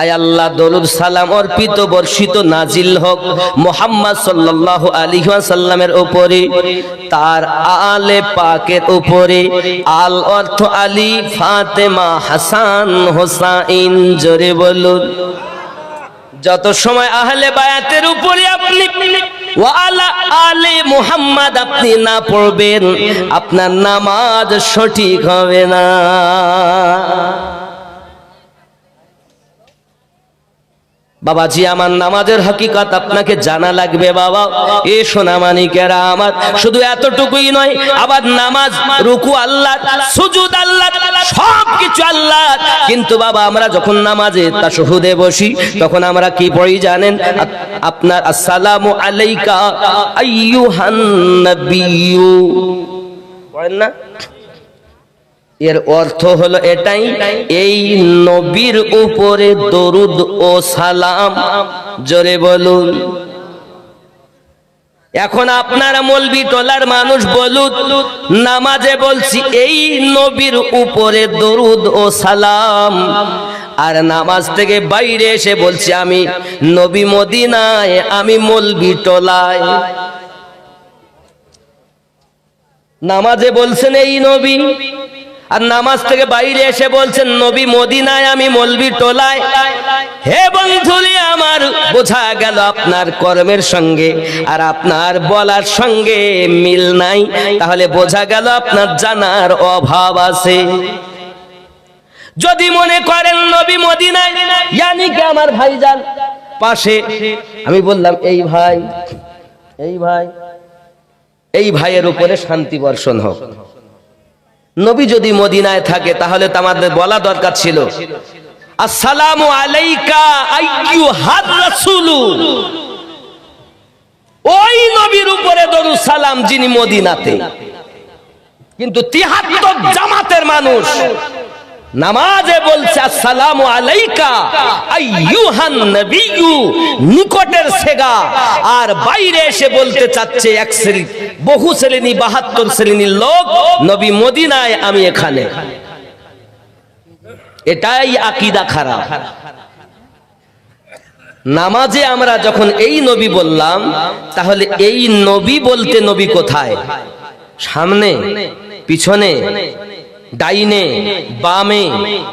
আয় আল্লাহ, দরুদ, সালাম অর্পিত, বর্ষিত, নাজিল হোক মোহাম্মদ সাল্লাল্লাহু আলাইহি ওয়াসাল্লামের উপরে তার আলে পাকের উপরে আল অর্থ আলী, ফাতেমা, হাসান, হোসাইন, জোরে বলুন। যত সময় আহলে বায়াতের উপরে আপনি আলে মুহাম্মদ আপনি না পড়বেন, আপনার নামাজ সঠিক হবে না। বাবাজি, আমার নামাজের হকিকত আপনাকে জানা লাগবে বাবা। এ সোনামানিকেরা আমার শুধু এতটুকুই নয়, আবার নামাজ, রুকু, আল্লাহ, সুজুদ, আল্লাহ সব কিছু আল্লাহ। কিন্তু বাবা, আমরা যখন নামাজে তাশহুদে বসি, তখন আমরা কি পড়ি জানেন? আপনার আসসালামু আলাইকা, আইয়ুহান নাবিয়্যু। পড়েন না? এর অর্থ হলো এটাই, এই নবীর উপরে দরুদ ও সালাম। জোরে বলুন। এখন আপনারা মলবি টলার মানুষ বলুন নামাজে বলছি, এই নবীর উপরে দরুদ ও সালাম। আর নামাজ থেকে বাইরে এসে বলছি, আমি নবী মদিনায়, আমি মলবি টলায়। নামাজে বলছেন, এই নবী আর নামাজ থেকে বাইরে এসে বলছেন, নবী মদিনায় আমি মলবি টোলায়। হে বন্ধুলি, আমার বোঝা গেল আপনার কর্মের সঙ্গে আর আপনার বলার সঙ্গে মিল নাই। তাহলে বোঝা গেল আপনার জানার অভাব আছে। যদি মনে করেন, নবী মদিনায়, ইয়ানি কি আমার ভাইজান? পাশে আমি বললাম, এই ভাই এই ভাই, এই ভাইয়ের উপরে শান্তি বর্ষণ হোক। নবী যদি মদিনায় থাকে, তাহলে তো আমাদের বলা দরকার ছিল। আসসালামু আলাইকা আইয়ুহার রাসূলু। ওই নবীর উপরে দরুদ সালাম যিনি মদিনাতে। কিন্তু তিহাত্তর জামাতের মানুষ নামাজে বলছে, আসসালামু আলাইকা, আইয়ুহান নবিয়্যু, নিকটের সেগা। আর বাইরে এসে বলতে চাচ্ছে, এক শ্রেণি, বহু শ্রেণি, বাহাত্তর শ্রেণির লোক নবী মদিনায়, আমি এখানে। এটাই আকিদা খারাপ। নামাজে আমরা যখন এই নবী বললাম, তাহলে এই নবী বলতে নবী কোথায়? সামনে, পিছনে ডাইনে, বামে,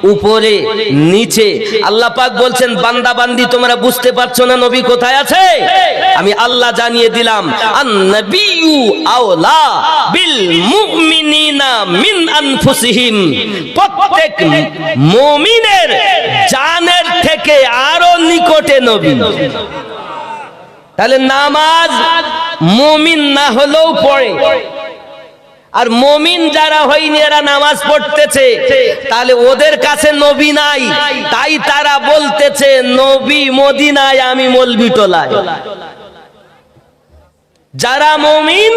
উপরে, নিচে। আল্লাহ পাক বলছেন, বান্দা বান্দি, তোমরা বুঝতে পারছ না নবী কোথায় আছে? আমি আল্লাহ জানিয়ে দিলাম আন্নাবিয়ু আওলা বিল মুমিনিনা মিন আনফুসিহিম। প্রত্যেক মুমিনের জানের থেকে আরও নিকটে নবী। তাহলে নামাজ মুমিন না হলেও পড়ে। আর মমিন যারা হয়নি, এরা নামাজ পড়তেছে। তাহলে ওদের কাছে নবী নাই। তাই তারা বলতেছে, নবী মদিনায় আমি মলবি টোলায়। যারা মমিন,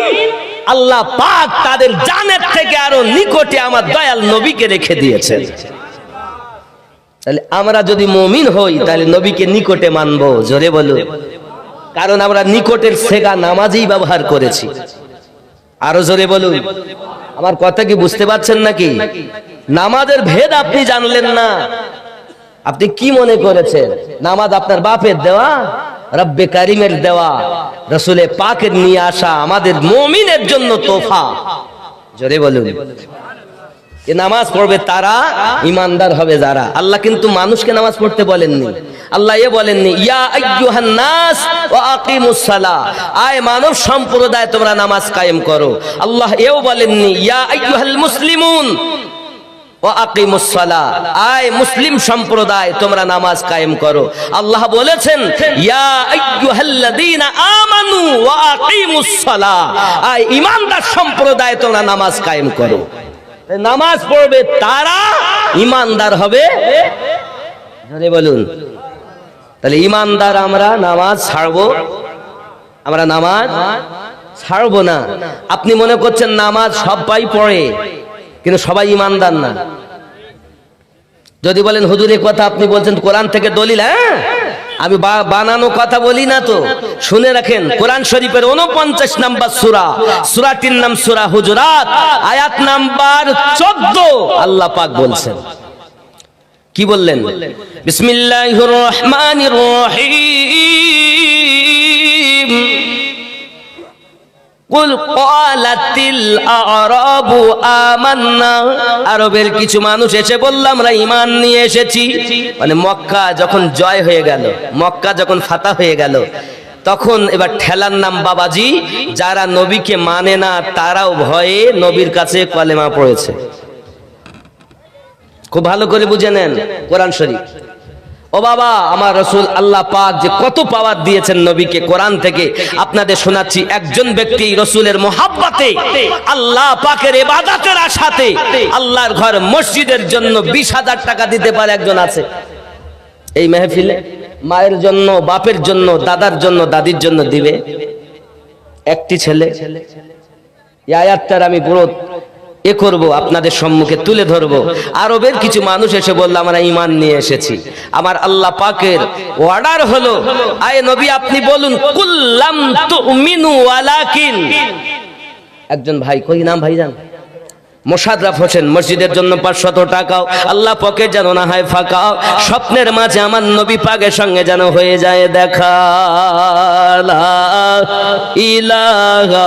আল্লাহ পাক তাদের জানের থেকে আরও নিকটে আমার দয়াল নবীকে রেখে দিয়েছেন। তাহলে আমরা যদি মমিন হই, তাহলে নবীকে নিকটে মানবো, জোরে বলুন। কারণ আমরা নিকটের সেগা নামাজেই ব্যবহার করেছি। আরও জোরে বলুন। আমার কথা কি বুঝতে পারছেন নাকি? নামাজের ভেদ আপনি জানলেন না। আপনি কি মনে করেছেন? নামাজ আপনার বাপের দেওয়া, রব্বে কারিমের দেওয়া, রসুলে পাকের নিয়ে আসা আমাদের মমিনের জন্য তোফা। জোরে বলুন। এ নামাজ পড়বে তারা ইমানদার হবে যারা। আল্লাহ কিন্তু মানুষকে নামাজ পড়তে বলেননি। আল্লাহ এ বলেননি, ইয়া আইয়ুহান নাস ওয়া আকিমুস সালাহ আয় মানব সম্প্রদায়, তোমরা নামাজ কায়েম করো। আল্লাহ এও বলেননি, ইয়া আইয়ুহাল মুসলিমুন আয় মুসলিম সম্প্রদায়, তোমরা নামাজ কায়েম করো। আল্লাহ বলেছেন আয় ঈমানদার সম্প্রদায়, তোমরা নামাজ কায়েম করো। নামাজ পড়বে তারা ইমানদার হবে। বলুন, তাহলে ইমানদার আমরা নামাজ ছাড়বো। আমরা নামাজ ছাড়বো না। আপনি মনে করছেন নামাজ সবাই পড়ে, কিন্তু সবাই ইমানদার না। যদি বলেন হুজুরের কথা আপনি বলছেন, কোরআন থেকে দলিল হ্যাঁ? আমি বানানো কথা বলি না তো। শুনে রাখেন কোরআন শরীফের উনপঞ্চাশ নাম্বার সুরা। সুরাটির নাম সুরা হুজরাত। আয়াত নাম্বার চোদ্দ। আল্লাহ পাক বলছেন। কি বললেন? বিসমিল্লাহির রহমানির রহিম। আরবের কিছু মানুষ এসে বলল, আমরা ঈমান নিয়ে এসেছি। মানে মক্কা যখন জয় হয়ে গেল, মক্কা যখন ফাতা হয়ে গেল, তখন এবার ঠেলার নাম বাবাজি, যারা নবীকে মানে না, তারাও ভয়ে নবীর কাছে কলেমা পড়েছে। খুব ভালো করে বুঝে নেন কোরআন শরীফ। ও বাবা, আমার রসুল আল্লাহ পাক যে কত পাওয়ার দিয়েছেন নবীকে কোরআন থেকে, আপনাদের শোনাচ্ছি একজন ব্যক্তি রসুলের মোহাব্বতে, আল্লাহ পাকের এবাদাতের আশাতে, আল্লাহর ঘর মসজিদের জন্য বিশ হাজার টাকা দিতে পারে একজন আছে। এই মেহফিলে মায়ের জন্য, বাপের জন্য, দাদার জন্য, দাদির জন্য দিবে। একটি ছেলে। আমি পুরো এ করব, আপনাদের সম্মুখে তুলে ধরব। আরবের কিছু মানুষ এসে বলল, আমরা ইমান নিয়ে এসেছি। আমার আল্লাহ পাকের অর্ডার হলো, আয় নবী, আপনি বলুন, কুল্লাম তুমিনু ওয়ালাকিন। একজন ভাই, কই নাম ভাইজান? মোশাদরাফ হোসেন, মসজিদের জন্য পাঁচশত টাকাও। আল্লাহ পকে যেন না হয় ফাঁকাও স্বপ্নের মাঝে আমার নবী পাকের সঙ্গে যেন হয়ে যায় দেখা। ইলাহা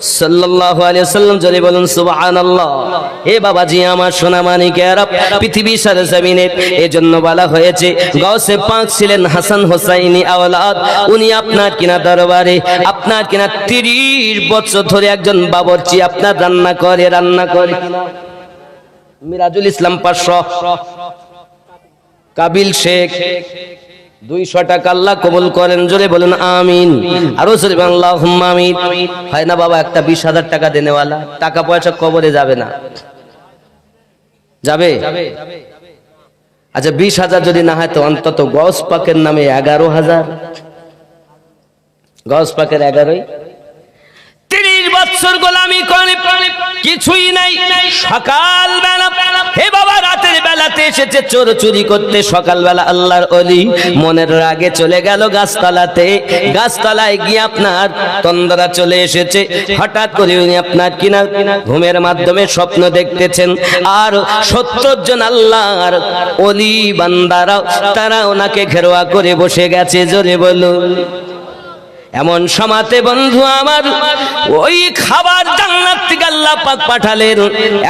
সাল্লাল্লাহু আলাইহি সাল্লাম জলে বলুন, সুবহানাল্লাহ। হে বাবাজি, আমার সোনা মানিকেরা পৃথিবী সারে জমিনে এজন্য বলা হয়েছে গাউসে পাক ছিলেন হাসান হোসাইনি আওলাদ। উনি আপনার কিনা দরবারে, আপনার কিনা 30 বছর ধরে একজন বাবরচি, আপনার রান্না করে রান্না করে মিরাজুল ইসলাম পাঁচশো কাবিল শেখ। দুইশো টাকা আল্লাহ কবুল করেন, জোরে বলেন আমিন। আরও জোরে আমিন। হয় না বাবা, একটা বিশ হাজার টাকা দেনেওয়ালা, টাকা পয়সা কবরে যাবে না। যাবে? আচ্ছা বিশ হাজার যদি না হয় তো অন্তত গস পাকের নামে এগারো হাজার। গস পাকের এগারোই? বছর গোলামি করে। কিছুই নাই। সকাল বেলা হে বাবা, রাতের বেলাতে এসেছে, চোর চুরি করতে। সকাল বেলা আল্লাহর অলি মনের রাগে চলে গেল গাছতলাতে। গাছতলায় গিয়ে আপনার তন্দরা চলে এসেছে। হঠাৎ করে উনি আপনার কিনা ঘুমের মাধ্যমে স্বপ্ন দেখতেছেন। আর সত্তর জন আল্লাহর অলি বান্দারা তারা ওনাকে ঘেরোয়া করে বসে গেছে। জোরে বলুন। এমন সমাতে বন্ধু আমার, ওই খাবার জান্নাত থেকে আল্লাহ পাক পাঠালেন।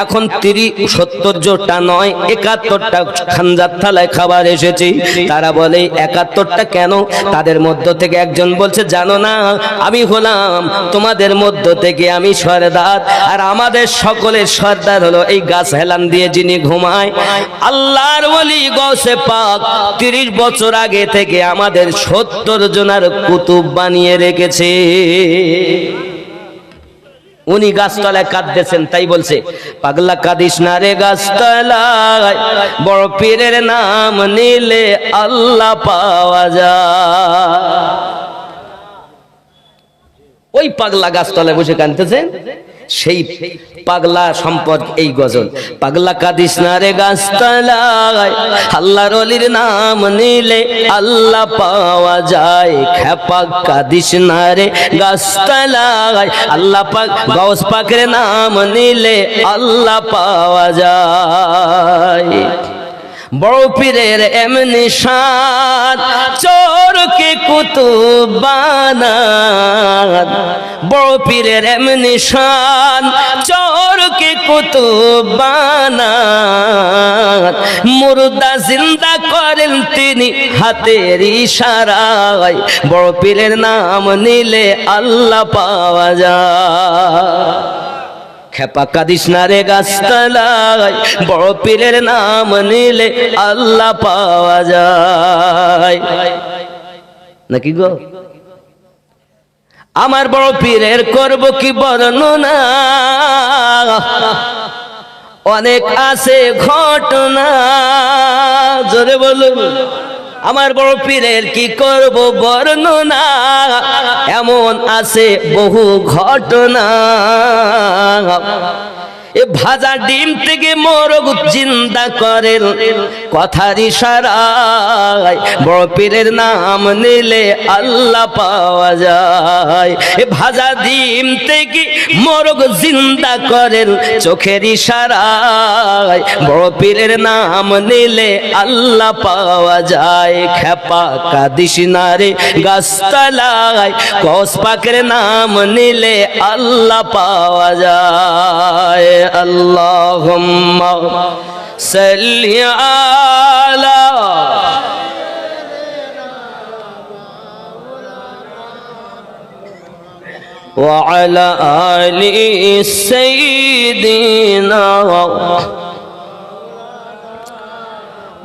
এখন তিরি সত্তর জোরটা নয়, একাত্তরটা খানজার থালায় খাবার এসেছে। তারা বলে, একাত্তরটা কেন? তাদের মধ্য থেকে একজন বলছে, জানো না, আমি হলাম তোমাদের মধ্য থেকে আমি সর্দার। আর আমাদের সকলের সর্দার হলো এই গাছ হেলান দিয়ে যিনি ঘুমায়। আল্লাহর বলি গসে পাক তিরিশ বছর আগে থেকে আমাদের সত্তর জনার কুতুব বানিয়ে রেখেছে। উনি গাছতলায় কাঁদতেছেন, তাই বলছে, পাগলা কাঁদিস না রে গাছতলায়, বড় পীরের নাম নিলে আল্লাহ পাওয়া যায়। ওই পাগলা গাছতলায় বসে কাঁদতেছেন। সেই পাগলা সম্পদ এই গজল। পাগলা কাদিস না রে গাছতলায়, আল্লাহর অলির নাম নিলে আল্লাহ পাওয়া যায়। খ্যাপা কাদিস না রে গাছতলায়, আল্লাহ পাক গস পাকের নাম নিলে আল্লাহ পাওয়া যায়। বড় পীরের এমনি সাত চোরকে কুতুব বানাত বড় পীরের এমনি শান চোরকে কুতুব বানাত মুর্দা জিন্দা করেন তিনি হাতের ইশারায়। বড় পীরের নাম নিলে আল্লাহ পাওয়া যায়। খেপা কাদিস না রে গাছতলায়, বড় পীরের নাম নিলে আল্লাহ পাওয়া যায়। নাকি গো? আমার বড় পীরের করব কি বর্ণনা? অনেক আছে ঘটনা, জোরে বলুন। আমার বড় পীরের কি করব বর্ণনা? এমন আছে বহু ঘটনা। এ ভাজা ডিম থেকে মোরগ চিন্তা করেন। কথার ইশারায় বড় পীরের নাম নিলে আল্লাহ পাওয়া যায়। এ ভাজা ডিম থেকে মোরগ চিন্তা করেন। চোখের ইশারায় বড় পীরের নাম নিলে আল্লাহ পাওয়া যায়। খেপা কাদিস নারে গাছতলায় কস পাকের নাম নিলে আল্লাহ পাওয়া যায়। আল্লাহ আলা وعلى آل سيدنا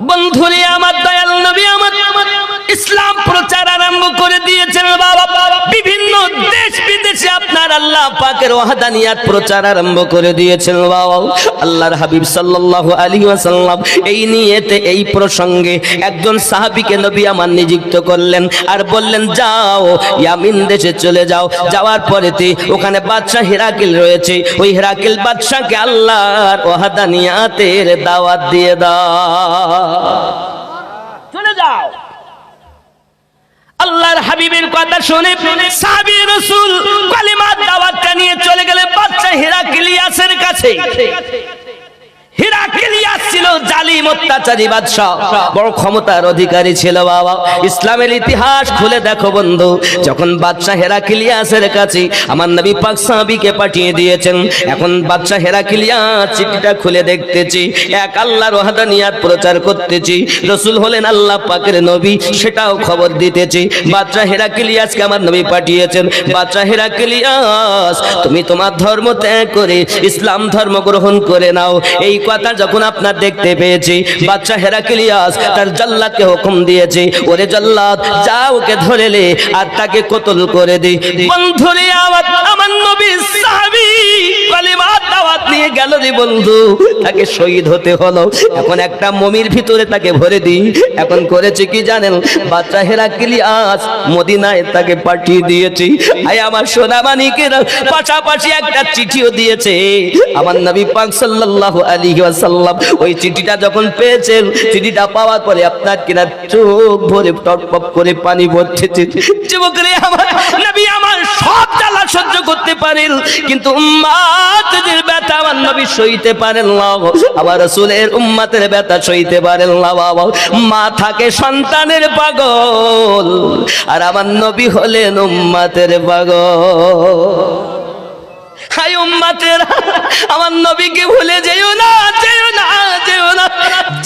বন্ধুরে আমার দয়াল নবী আমার ইসলাম প্রচার আরম্ভ করে দিয়েছেন বাবা। বিভিন্ন দেশ বিদেশে আপনার আল্লাহ পাকের ওয়াহাদানিয়াত প্রচার আরম্ভ করে দিয়েছেন বাবা। আল্লাহর হাবিব সাল্লাল্লাহু আলাইহি ওয়াসাল্লাম এই নিয়েতে, এই প্রসঙ্গে একজন সাহাবীকে নবী আমার নিযুক্ত করলেন আর বললেন, যাও, ইয়ামিন দেশে চলে যাও। যাওয়ার পরেতে ওখানে বাদশা হিরাকিল রয়েছে। ওই হিরাকিল বাদশাকে আল্লাহর ওয়াহাদানিয়াতের দাওয়াত দিয়ে দাও। চলে যাও। হাবিবের কথা শুনে সাবি রসুল কালিমার দাওয়াতটা নিয়ে চলে গেলে বাচ্চা হিরাকিলিয়াসের কাছে। হিরাকিলিয়াস ছিল জালিম অত্যাচারী বাদশাহ। বড় ক্ষমতার অধিকারী ছিল বাবা। ইসলামের ইতিহাস খুলে দেখো বন্ধু, যখন বাদশাহ হেরাকিলিয়াসের কাছে আমার নবী পাক পাঠিয়ে দিয়েছেন, এখন খুলে দেখতেছি, এক প্রচার করতেছি, রসুল হলেন আল্লাহ পাকের নবী, সেটাও খবর দিতেছি। বাদশাহ হেরাকিলিয়াসকে আমার নবী পাঠিয়েছেন, বাদশাহ হেরাকিলিয়াস তুমি তোমার ধর্ম ত্যাগ করে ইসলাম ধর্ম গ্রহণ করে নাও, এই কথা যখন আপনার দেখতে পেয়েছি বাচ্চা হেরাকিলিয়াস তার জল্লাদকে হুকুম দিয়েছে, ওরে জল্লাদ যা ওকে ধরে লে আর তাকে কতল করে দি। বন্ধুরে আমার আমার নবী সাহাবী কালিমার দাওয়াত নিয়ে গেল রে বন্ধু। তাকে শহীদ হতে হলো। এখন একটা মমির ভিতরে তাকে ভরে এখন করেছে কি জানেন? বাচ্চা মদিনায় তাকে পাঠিয়ে দিয়েছি। আয় আমার সোনামানিকের পাশাপাশি একটা চিঠিও দিয়েছে। আমার নবী পাক সাল্লাল্লাহু আলাইহি ওয়াসাল্লাম, ওই চিঠিটা যখন পেয়েছেন, চিঠিটা পাওয়ার পরে আপনার কিনা চোখ ভরে টপটপ করে পানি পড়তেছে যুবকরে আমার নবী আমার সব জ্বালা সহ্য করতে পারেন, কিন্তু উম্মাতের ব্যথা আমার নবী সইতে পারেন না। আমার রাসূলের উম্মাতের ব্যথা সইতে পারেন না বাবা। মা থাকে সন্তানের পাগল, আর আমার নবী হলেন উম্মাতের পাগল। আমার নবীকে ভুলে যেও না যেও না যেও না।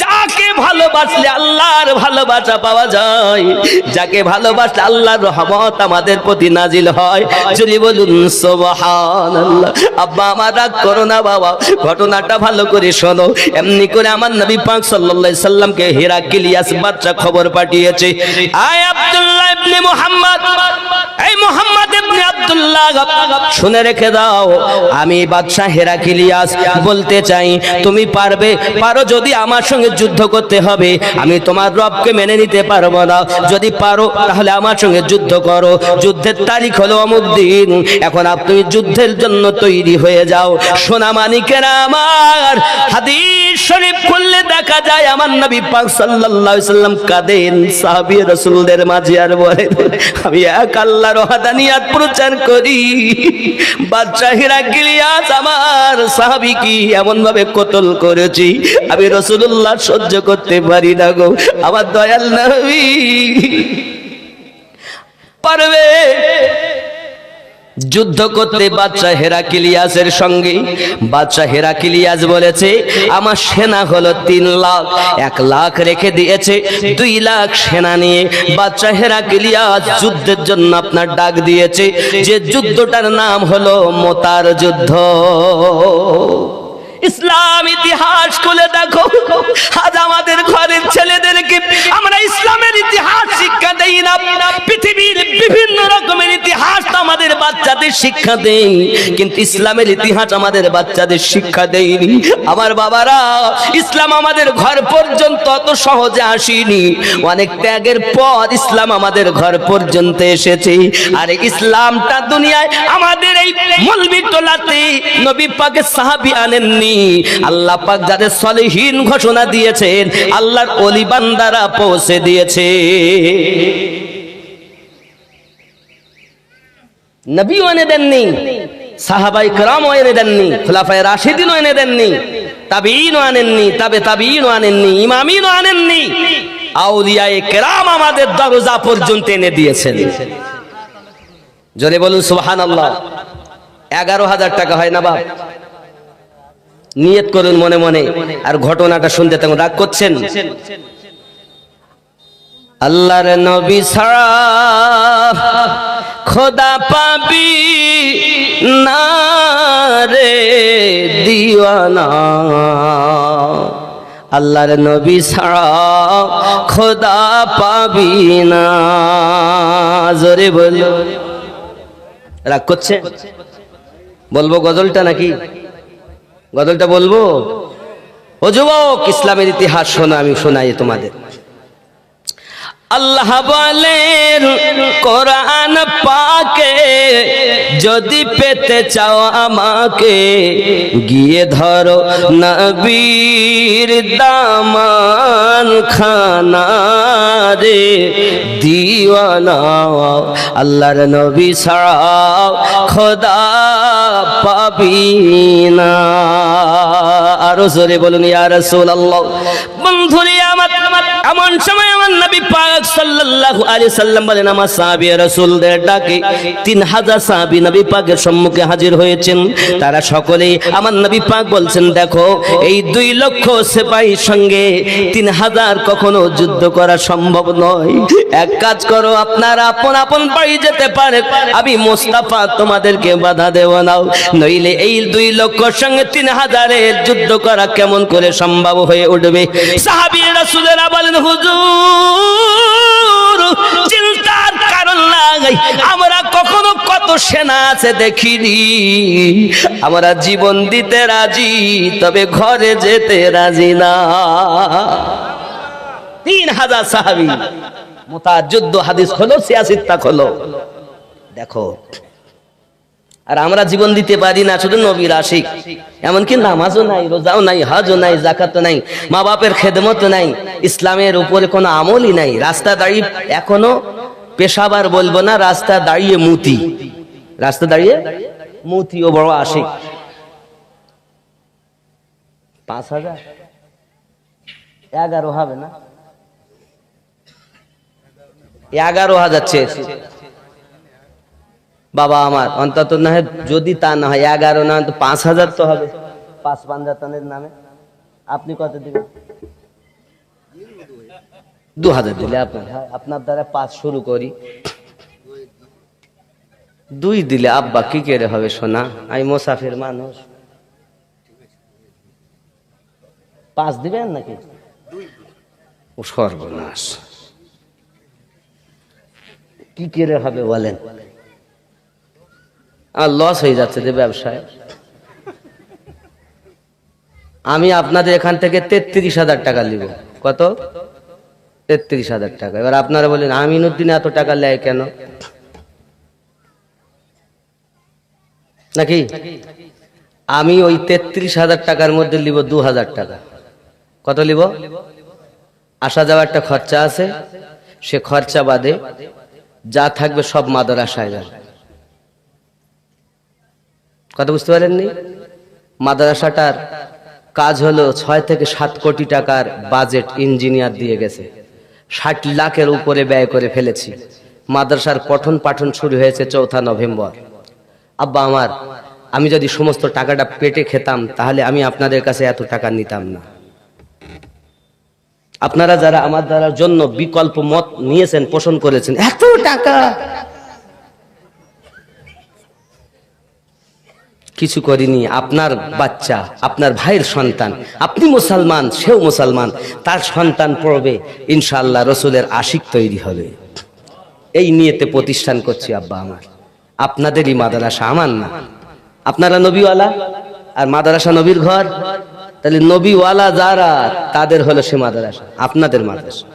যাকে ভালোবাসলে আল্লাহর ভালোবাসা পাওয়া যায়, যাকে ভালোবাসলে আল্লাহর রহমত আমাদের প্রতি নাজিল হয়। যদি বলুন আব্বা, আমার রাগ করো না বাবা, ঘটনাটা ভালো করে শোনো। এমনি করে আমার নবী পাক সাল্লাল্লাহু সাল্লামকে হিরাকিলিয়াস বাচ্চা খবর পাঠিয়েছে। আয় আব্দুল্লাহ ইবনে মুহাম্মদ, এই মুহাম্মদ ইবনে আব্দুল্লাহ। শুনে রেখে দাও আমি বাদশাহ হেরাকিলিয়াস বলতে চাই, তুমি পারবে? পারো যদি আমার সঙ্গে যুদ্ধ করতে হবে। আমি তোমার রবকে মেনে নিতে পারব না। যদি পারো, তাহলে আমার সঙ্গে যুদ্ধ করো। যুদ্ধের তারিখ হলো অমুক দিন। এখন আপনি যুদ্ধের জন্য তৈরি হয়ে যাও। সোনা মানিকেরা আমার। হাদিস শরীফ খুললে দেখা যায়, আমার নবী পাক সাল্লাল্লাহু সাল্লাম কাঁদেন। সাহাবী রাসূলদের মাঝে আর বলেন আমি এক আল্লাহর ওয়াহদানিয়াত প্রচার করি। বাদশাহ হিরাকিলিয়াস আমার সাহাবি কি এমন ভাবে কতল করেছি? আমি রসুল্লাহ সহ্য করতে পারি না গো। আমার দয়াল নবী। পারবে? যুদ্ধ করতে বাচ্চা হেরাকিলিয়াসের সঙ্গে। বাচ্চা হেরাকিলিয়াস বলেছে, আমার সেনা হলো তিন লাখ। এক লাখ রেখে দিয়েছে, দুই লাখ সেনা নিয়ে বাচ্চা হেরাকিলিয়াস যুদ্ধের জন্য আপনার ডাক দিয়েছে। যে যুদ্ধটার নাম হলো মোতার যুদ্ধ। ইসলাম ইতিহাস খুলে দেখো। আজ আমাদের ঘরের ছেলেদেরকে আমরা ইসলামের ইতিহাস শিক্ষা দেই না। পৃথিবীর বিভিন্ন রকমের আমাদের বাচ্চাদের শিক্ষা দেই, কিন্তু ইসলামের ইতিহাস আমাদের বাচ্চাদের শিক্ষা দেয়নি আমার বাবারা, ইসলাম আমাদের ঘর পর্যন্ত অত সহজে আসেনি। অনেক ত্যাগের পর ইসলাম আমাদের ঘর পর্যন্ত এসেছে। আর ইসলামটা দুনিয়ায় আমাদের এই মলবি টোলাতে নবী পাকের সাহাবি আনেননি। আল্লাহ পাক যাদের সলিহীন ঘোষণা দিয়েছেন, আল্লাহর অলি বান্দারা পৌঁছে দিয়েছে। নবীও এনে দেননি, সাহাবাই کرامও এনে দেননি, খোলাফায় রাশিদিনও এনে দেননি তাবিনও আনেননি, তবে তাবিনও আনেননি, ইমামিনও আনেননি। আউলিয়ায়ে কেরাম আমাদের দরজা পর্যন্ত এনে দিয়েছেন। জোরে বলুন সুবহান আল্লাহ এগারো হাজার টাকা হয় না বাপ? নিয়ত করুন মনে মনে, আর ঘটনাটা শুনতে তেমন রাগ করছেন? আল্লাহর নবী ছাড়া খোদা পাবি না রে দিওয়ানা। আল্লাহর নবী ছাড়া খোদা পাবি না। জোরে বল। রাগ করছে? বলব গজলটা নাকি? গজলটা বলব? ও যুবক, ইসলামের ইতিহাস শোনা, আমি শোনাই তোমাদের। আল্লাহ বলেন, কোরআন পাকে, যদি পেতে চাও আমাকে, গিয়ে ধরো নবীর দামান খানা রে দিওয়ানা, আল্লাহর নবী ছাড়া খোদা পাবি না। আরও জোরে বলুন, ইয়া রাসূলুল্লাহ। বন্ধুরে, আমার এমন সময় আমার নবী পাক সাল্লাল্লাহু আলাইহি সাল্লাম বলেন, আমার সাহাবী রাসূলদের ডাকে। 3000 সাহাবী নবী পাকের সম্মুখে হাজির হয়েছেন। তারা সকলেই আমার নবী পাক বলছেন, দেখো, এই দুই লক্ষ সিপাহীর সঙ্গে 3000 কখনো যুদ্ধ করা সম্ভব নয়। এক কাজ করো, আপনারা আপন আপন বাড়ি যেতে পারে। আমি মোস্তাফা তোমাদেরকে বাধা দেব নাও নইলে এই দুই লক্ষ সঙ্গে তিন হাজারের যুদ্ধ করা কেমন করে সম্ভব হয়ে উঠবে? সাহাবী রাসূলেরা বলেন হুজুর, চিন্তার কারণ নাই। আমরা কখনো কত সেনা আছে দেখিনি। আমরা জীবন দিতে রাজি, তবে ঘরে যেতে রাজি না। তিন হাজার সাহাবি মোতা যুদ্ধ হাদিস খোলো সিয়াসিত্তা খোলো। দেখো আর আমরা জীবন দিতে পারি না, শুধু নবীর আশিক। এমনকি নামাজও নাই, রোজাও নাই, হজও নাই জাকাতও নাই মা বাপের খেদমত নাই, ইসলামের উপরে কোনো আমলই নাই। রাস্তা দাঁড়িয়ে এখনও পেশাবার বলব না, রাস্তা দাঁড়িয়ে মুতি। রাস্তা দাঁড়িয়ে মুতি ও বড় আশিক। পাঁচ হাজার? এগারো হবে না? এগারো হাজার চেয়েছি। বাবা আমার, অন্তত না হয় যদি তা না হয়, এগারো না তো পাঁচ হাজার তো হবে। পাঁচ পাঞ্জাতনের নামে। আপনি কত দিবেন? দু হাজার দিলে আপনার আপনার দ্বারা পাঁচ শুরু করি। দুই দিলে, আব্বা, কি কেড়ে হবে সোনা? আমি মোসাফির মানুষ। পাঁচ দিবেন নাকি? সর্বনাশ। কি কেড়ে হবে বলেন? আর লস হয়ে যাচ্ছে যে ব্যবসায়। আমি আপনাদের এখান থেকে তেত্রিশ হাজার টাকা নিব। কত? তেত্রিশ হাজার টাকা। এবার আপনারা বলেন, আমিনুদ্দিন এত টাকা নেয় কেন? নাকি? আমি ওই তেত্রিশ হাজার টাকার মধ্যে নিব দু হাজার টাকা। কত নিব? আসা যাওয়ার একটা খরচা আছে। সে খরচা বাদে যা থাকবে সব মাদ্রাসায় যাবে। কথা বুঝতে পারেননি? মাদ্রাসাটার কাজ হলো ছয় থেকে সাত কোটি টাকার বাজেট ইঞ্জিনিয়ার দিয়ে গেছে। ষাট লাখের উপরে ব্যয় করে ফেলেছি। মাদ্রাসার পঠন পাঠন শুরু হয়েছে চৌঠা নভেম্বর। আব্বা আমার, আমি যদি সমস্ত টাকাটা পেটে খেতাম, তাহলে আমি আপনাদের কাছে এত টাকা নিতাম না। আপনারা যারা আমার দ্বারা জন্য বিকল্প মত নিয়েছেন, পোষণ করেছেন, এত টাকা! কিছু করিনি। আপনার বাচ্চা, আপনার ভাইয়ের সন্তান, আপনি মুসলমান, সেও মুসলমান, তার সন্তান পড়বে। ইনশাল্লাহ রসুলের আশিক তৈরি হবে। এই নিয়েতে প্রতিষ্ঠান করছি আব্বা আমার। আপনাদেরই মাদ্রাসা আমার না। আপনারা নবীওয়ালা? আর মাদ্রাসা নবীর ঘর? তাহলে নবীওয়ালা যারা, তাদের হলো সে মাদ্রাসা, আপনাদের মাদ্রাসা।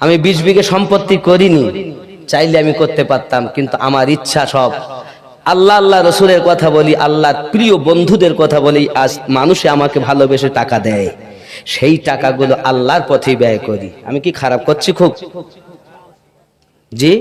আমি বিশ বিঘে সম্পত্তি করিনি, চাইলে আমি করতে পারতাম, কিন্তু আমার ইচ্ছা সব আল্লাহ আল্লাহ রসুলের কথা বলি আল্লাহর প্রিয় বন্ধুদের কথা বলি, আজ মানুষে আমাকে ভালোবেসে টাকা দেয়। সেই টাকাগুলো আল্লাহর পথে ব্যয় করি। আমি কি খারাপ করছি খুব? জি?